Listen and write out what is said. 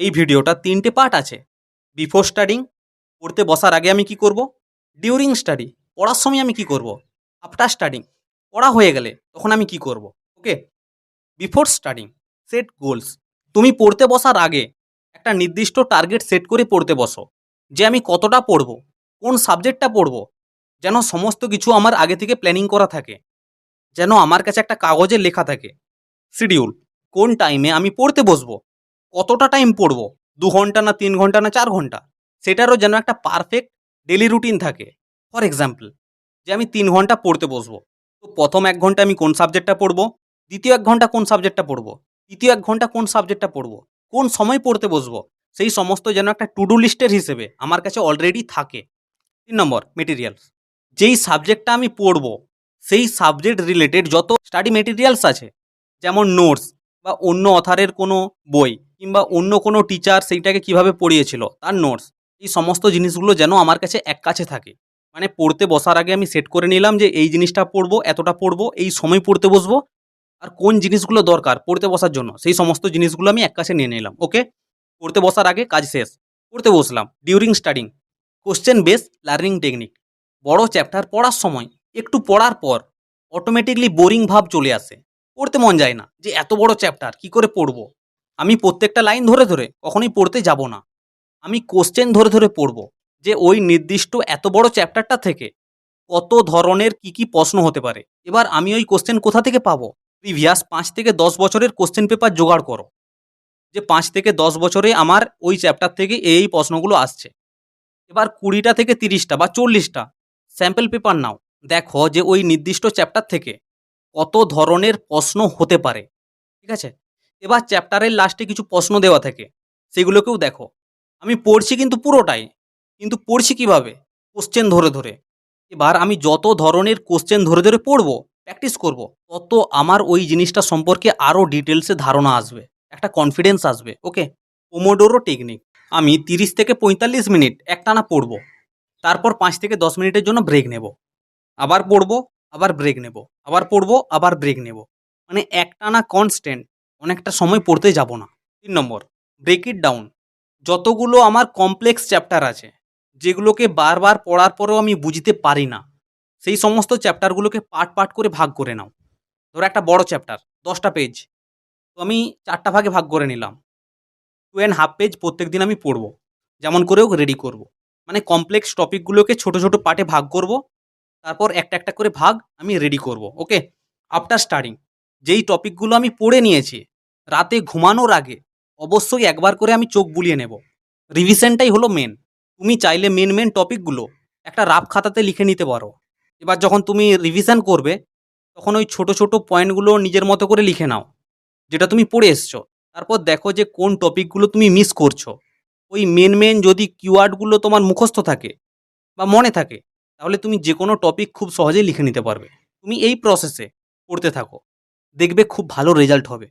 এই ভিডিওটা তিনটে পার্ট আছে। বিফোর স্টাডিং পড়তে বসার আগে আমি কি করব? ডিউরিং স্টাডি পড়ার সময় আমি কি করব? আফটার স্টাডিং পড়া হয়ে গেলে তখন আমি কি করব? Okay before studying set goals তুমি পড়তে বসার আগে একটা নির্দিষ্ট টার্গেট সেট করে পড়তে বসো। যে আমি কতটা পড়ব, কোন সাবজেক্টটা পড়ব, যেন সমস্ত কিছু আমার আগে থেকে প্ল্যানিং করা থাকে। যেন আমার কাছে একটা কাগজে লেখা থাকে। শিডিউল কোন টাইমে আমি পড়তে বসবো? কতটা টাইম পড়ব? দু ঘণ্টা না তিন ঘণ্টা না চার ঘণ্টা? সেটারও যেন একটা পারফেক্ট ডেলি রুটিন থাকে। ফর এক্সাম্পল যে আমি তিন ঘণ্টা পড়তে বসবো। তো প্রথম এক ঘণ্টা আমি কোন সাবজেক্টটা পড়ব? দ্বিতীয় এক ঘণ্টা কোন সাবজেক্টটা পড়ব? তৃতীয় এক ঘণ্টা কোন সাবজেক্টটা পড়ব? কোন সময় পড়তে বসবো? সেই সমস্ত যেন একটা টু ডু লিস্টের হিসেবে আমার কাছে অলরেডি থাকে। তিন নম্বর মেটেরিয়ালস যেই সাবজেক্টটা আমি পড়ব, সেই সাবজেক্ট রিলেটেড যত স্টাডি মেটেরিয়ালস আছে, যেমন নোটস বা অন্য অথারের কোনো বই কিংবা অন্য কোনো টিচার সেইটাকে কীভাবে পড়িয়েছিল, তার নোটস এই সমস্ত জিনিসগুলো যেন আমার কাছে এক কাছে থাকে। মানে পড়তে বসার আগে আমি সেট করে নিলাম যে এই জিনিসটা পড়ব, এতটা পড়ব, এই সময় পড়তে বসবো, আর কোন জিনিসগুলো দরকার পড়তে বসার জন্য, সেই সমস্ত জিনিসগুলো আমি এক কাছে নিয়ে নিলাম ওকে পড়তে বসার আগে কাজ শেষ, পড়তে বসলাম during studying question base learning technique বড় চ্যাপ্টার পড়ার সময়, একটু পড়ার পর অটোমেটিকলি বোরিং ভাব চলে আসে, পড়তে মন যায় না, যে এত বড় চ্যাপ্টার কি করে পড়ব? আমি প্রত্যেকটা লাইন ধরে ধরে কখনোই পড়তে যাব না। আমি কোশ্চেন ধরে ধরে পড়ব যে ওই নির্দিষ্ট এত বড় চ্যাপ্টারটা থেকে কত ধরনের কি কি প্রশ্ন হতে পারে। এবার আমি ওই কোশ্চেন কোথা থেকে পাবো? প্রিভিয়াস পাঁচ থেকে দশ বছরের কোশ্চেন পেপার জোগাড় করো। যে পাঁচ থেকে দশ বছরে আমার ওই চ্যাপ্টার থেকে এই প্রশ্নগুলো আসছে। এবার কুড়িটা থেকে তিরিশটা বা চল্লিশটা স্যাম্পল পেপার নাও। দেখো যে ওই নির্দিষ্ট চ্যাপ্টার থেকে কত ধরনের প্রশ্ন হতে পারে। ঠিক আছে? এবার চ্যাপ্টারের লাস্টে কিছু প্রশ্ন দেওয়া থাকে, সেগুলোকেও দেখো। আমি পড়ছি কিন্তু পুরোটাই, কিন্তু পড়ছি কীভাবে? কোশ্চেন ধরে ধরে। এবার আমি যত ধরনের কোশ্চেন ধরে ধরে পড়ব প্র্যাকটিস করব, তত আমার ওই জিনিসটা সম্পর্কে আরও ডিটেলসে ধারণা আসবে, একটা কনফিডেন্স আসবে ওকে পোমোডোরো টেকনিক আমি তিরিশ থেকে পঁয়তাল্লিশ মিনিট একটানা পড়ব, তারপর পাঁচ থেকে দশ মিনিটের জন্য ব্রেক নেব। আবার পড়ব, আবার ব্রেক নেব, আবার পড়ব, আবার ব্রেক নেব। মানে একটানা কনস্ট্যান্ট অনেকটা সময় পড়তে যাব না। তিন নম্বর ব্রেক ইট ডাউন যতগুলো আমার কমপ্লেক্স চ্যাপ্টার আছে, যেগুলোকে বারবার পড়ার পরেও আমি বুঝতে পারি না, সেই সমস্ত চ্যাপ্টারগুলোকে পার্ট পার্ট করে ভাগ করে নাও। ধরো একটা বড় চ্যাপ্টার দশটা পেজ তো আমি চারটা ভাগে ভাগ করে নিলাম। টু অ্যান্ড হাফ পেজ প্রত্যেক দিন আমি পড়ব, যেমন করেও রেডি করব। মানে কমপ্লেক্স টপিকগুলোকে ছোট ছোট পার্টে ভাগ করব, তারপর একটা একটা করে ভাগ আমি রেডি করব ওকে আফটার স্টার্টিং যেই টপিকগুলো আমি পড়ে নিয়েছি রাতে ঘুমানোর আগে অবশ্যই একবার করে আমি চোখ বুলিয়ে নেব। রিভিশনটাই হলো মেন তুমি চাইলে মেন মেন টপিকগুলো একটা রাফ খাতাতে লিখে নিতে পারো। এবার যখন তুমি রিভিশন করবে, তখন ওই ছোট ছোট পয়েন্টগুলো নিজের মতো করে লিখে নাও, যেটা তুমি পড়ে এসছো। তারপর দেখো যে কোন টপিকগুলো তুমি মিস করছ। ওই মেন মেন যদি কিওয়ার্ডগুলো তোমার মুখস্থ থাকে বা মনে থাকে, তাহলে তুমি যে কোনো টপিক খুব সহজেই লিখে নিতে পারবে। তুমি এই প্রসেসে পড়তে থাকো। দেখবে খুব ভালো রেজাল্ট হবে।